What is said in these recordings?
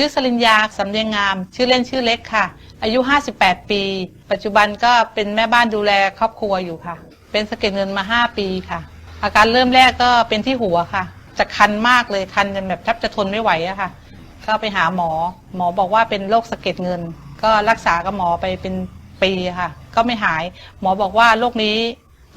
ชื่อสลินยาสำเนียงงาม ชื่อเล่นชื่อเล็กค่ะ อายุ 58 ปี ปัจจุบันก็เป็นแม่บ้านดูแลครอบครัวอยู่ค่ะ เป็นสะเก็ดเงินมา 5 ปีค่ะ อาการเริ่มแรกก็เป็นที่หัวค่ะ จะคันมากเลยคันจนแบบแทบจะทนไม่ไหวอะค่ะ ก็ไปหาหมอ หมอบอกว่าเป็นโรคสะเก็ดเงิน ก็รักษากับหมอไปเป็นปีค่ะ ก็ไม่หาย หมอบอกว่าโรคนี้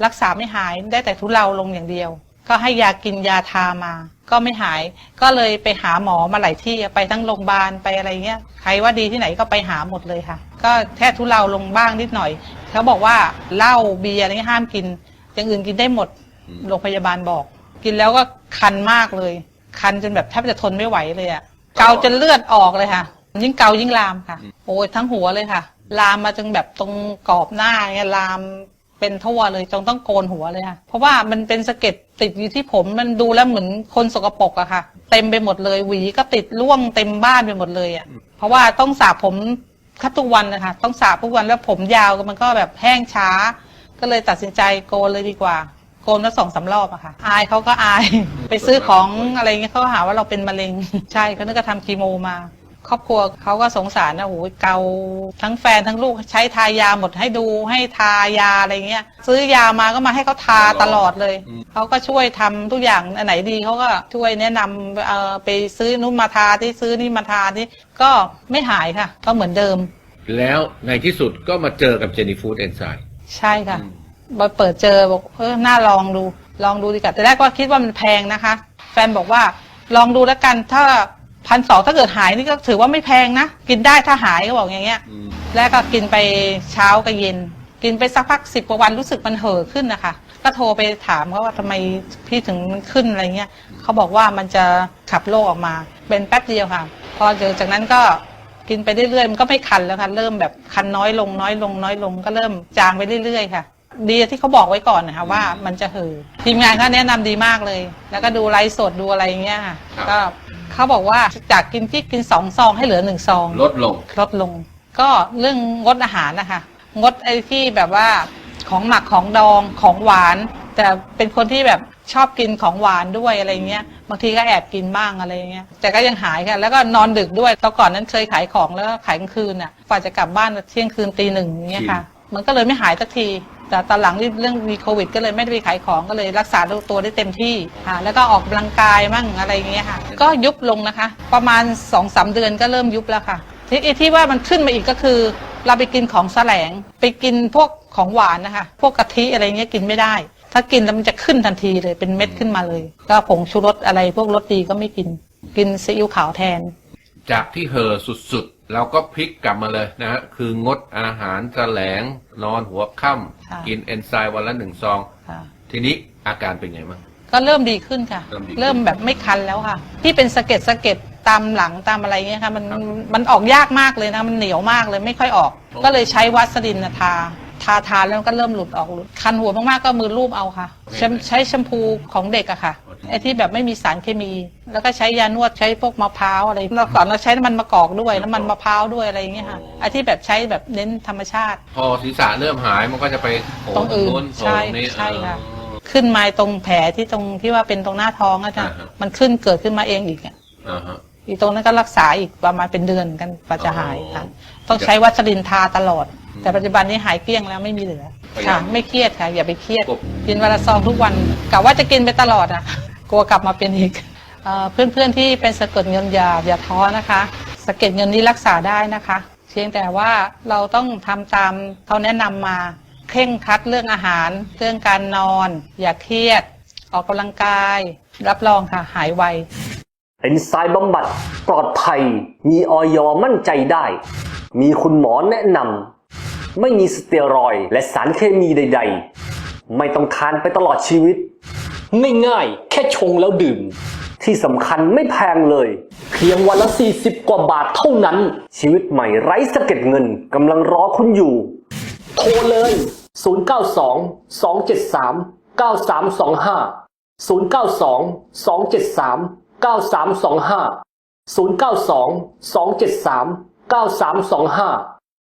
รักษาไม่หายได้แต่ทุเลาลงอย่างเดียว ก็ให้ยากินยาทามา ก็ไม่หาย ก็เลยไปหาหมอมาหลายที่ไปทั้งโรงพยาบาลไปอะไรเงี้ยใครว่าดีที่ไหนก็ไปหาหมดเลยค่ะ ก็แค่ทุเลาลงบ้างนิดหน่อยเขาบอกว่าเหล้าเบียร์อะไรเงี้ยห้ามกินอย่างอื่นกินได้หมดอืมโรงพยาบาลบอก กินแล้วก็คันมากเลย คันจนแบบแทบจะทนไม่ไหวเลยอะเกาจนเลือดออกเลยค่ะ ยิ่งเกายิ่งลามค่ะโอ้ยทั้งหัวเลยค่ะ ลามมาจนแบบตรงกรอบหน้าเนี่ยลาม เป็นทั่วเลยจนต้องโกนหัวเลยค่ะ เพราะว่ามันเป็นสะเก็ดติดอยู่ที่ผมมันดูแล้วเหมือนคนสกปรกอะค่ะ เต็มไปหมดเลย หวีก็ติดร่วงเต็มบ้านไปหมดเลยอะเพราะว่าต้องสระผมคัดทุกวันนะคะต้องสระทุกวันแล้วผมยาวมันก็แบบแห้งช้า ก็เลยตัดสินใจโกนเลยดีกว่า โกนมาสองสามรอบอะค่ะ อายเขาก็อาย ไปซื้อของอะไรเงี้ยเขาหาว่าเราเป็นมะเร็ง ใช่เขานึกก็ทำคีโมมา ครอบครัวเขาก็สงสารนะโอ้โหเกาทั้งแฟนทั้งลูกใช้ทายาหมดให้ดูให้ทายาอะไรเงี้ย ซื้อยามาก็มาให้เขาทาตลอดเลยอืมเขาก็ช่วยทำทุกอย่างอันไหนดีเขาก็ช่วยแนะนำเอ่อไปซื้อนู้นมาทาที่ซื้อนี่มาทาที่ก็ไม่หายค่ะ ก็เหมือนเดิม แล้วในที่สุดก็มาเจอกับเจนี่ฟูดเอนไซม์ใช่ค่ะพอเปิดเจอบอกเออน่าลองดูลองดูดีกว่าแต่แรกก็คิดว่ามันแพงนะคะ แฟนบอกว่าลองดูแล้วกันถ้า พันสองถ้าเกิดหายนี่ก็ถือว่าไม่แพงนะ กินได้ถ้าหายก็บอกอย่างเงี้ยแรกก็กินไปเช้ากับเย็น กินไปสักพักสิบกว่าวันรู้สึกมันเห่อะขึ้นนะคะก็โทรไปถามเขาว่าทำไมพี่ถึงมันขึ้นอะไรเงี้ยเขาบอกว่ามันจะขับโรคออกมา เป็นแป๊บเดียวค่ะพอเจอจากนั้นก็กินไปเรื่อยๆมันก็ไม่คันแล้วค่ะเริ่มแบบคันน้อยลงน้อยลงน้อยลงก็เริ่มจางไปเรื่อยๆค่ะ ดีที่เขาบอกไว้ก่อนนะคะว่ามันจะเห่อะทีมงานก็แนะนำดีมากเลย แล้วก็ดูไลฟ์สดดูอะไรเงี้ยค่ะครับ ก็ เขาบอกว่าจากกินที่กินสองซองให้เหลือหนึ่งซอง ลดลง ลดลง ก็เรื่องงดอาหารนะคะ งดไอ้ที่แบบว่าของหมักของดองของหวาน แต่เป็นคนที่แบบชอบกินของหวานด้วยอะไรเงี้ยบางทีก็แอบกินบ้างอะไรเงี้ยแต่ก็ยังหายค่ะ แล้วก็นอนดึกด้วยตอนก่อนนั้นเคยขายของแล้วก็ขายกลางคืนอะกว่าจะกลับบ้านเที่ยงคืนตีหนึ่งอย่างเงี้ยค่ะ มันก็เลยไม่หายสักที แต่ตอนหลังเรื่องมีโควิด ก็เลยไม่ได้ไปขายของก็เลยรักษาตัวได้เต็มที่ค่ะแล้วก็ออกกำลังกายมั่งอะไรอย่างเงี้ยค่ะ ก็ยุบลงนะคะ ประมาณ2อสเดือนก็เริ่มยุบแล้วค่ะที่ไอ้ที่ว่ามันขึ้นมาอีกก็คือ เราไปกินของแสลง ไปกินพวกของหวานนะคะ พวกกะทิอะไรเงี้ยกินไม่ได้ ถ้ากินแล้วมันจะขึ้นทันทีเลยเป็นเม็ดขึ้นมาเลย ก็ผงชูรสอะไรพวกรสดีก็ไม่กิน กินซีอิ๊วขาวแทน จากที่เห่อสุดๆ เราก็พลิกกลับมาเลยนะฮะ คืองดอาหารแสลง นอนหัวค่ค่ะำกินเอนไซม์วันละหนึ่งซอง ค่ะ ทีนี้อาการเป็นไงบ้าง ก็เริ่มดีขึ้นค่ะ เริ่มดีขึ้นเริ่มแบบไม่คันแล้วค่ะ ที่เป็นสะเก็ดสะเก็ดตามหลังตามอะไรเงี้ยค่ะมันครับมันออกยากมากเลยนะมันเหนียวมากเลยไม่ค่อยออก โอ้ ก็เลยใช้วัสลินนะทา ทาทาแล้วมันก็เริ่มหลุดออกหลุดคันหัวมากๆก็มือรูปเอาค่ะใช้ใช้แชมพูของเด็กอะค่ะไอ้ที่แบบไม่มีสารเคมี แล้วก็ใช้ยานวดใช้พวกมะพร้าวอะไรเราก่อนเราใช้น้ำมันมะกอกด้วยน้ำมันมะพร้าวด้วยอะไรอย่างเงี้ยค่ะไอ้ที่แบบใช้แบบเน้นธรรมชาติ พอศีรษะเริ่มหายมันก็จะไปโผล่ตรงอื่นนู้นโผล่ใช่ตรงนี้ใช่ค่ะอ๋อขึ้นมาตรงแผลที่ตรงที่ว่าเป็นตรงหน้าท้องอะจ้ะอ่าฮะมันขึ้นเกิดขึ้นมาเองอีกอะอ่าฮะอีกตรงนั้นก็รักษาอีกประมาณเป็นเดือนกันกว่าจะหายอ๋อค่ะต้องใช้วัสลินทาตลอดอืม แต่ปัจจุบันนี้หายเกลี้ยงแล้วไม่มีเหลือพยายาค่ะมไม่เครียดค่ะ อย่าไปเครียดกบกินวันละซองทุกวันกะว่าจะกินไปตลอดอะ กลัวกลับมาเป็นอีกเอ่อเพื่อนๆที่เป็นสะเก็ดเงินอย่าอย่าท้อนะคะสะเก็ดเงินนี้รักษาได้นะคะเพียงแต่ว่าเราต้องทำตามเขาแนะนำมาเคร่งครัดเรื่องอาหาร เรื่องการนอน อย่าเครียด ออกกำลังกาย รับรองค่ะหายไวเอนไซม์บำบัดปลอดภัย มีออยมั่นใจได้ มีคุณหมอแนะนำ ไม่มีสเตียรอยด์และสารเคมีใด ๆ ไม่ต้องทานไปตลอดชีวิต ง่ายๆ แค่ชงแล้วดื่ม ที่สำคัญไม่แพงเลย เพียงวันละ 40 กว่าบาทเท่านั้น ชีวิตใหม่ไร้สะเก็ดเงินกำลังรอคุณอยู่ โทรเลย 092 273 9325 092 273 9325 092 273 9325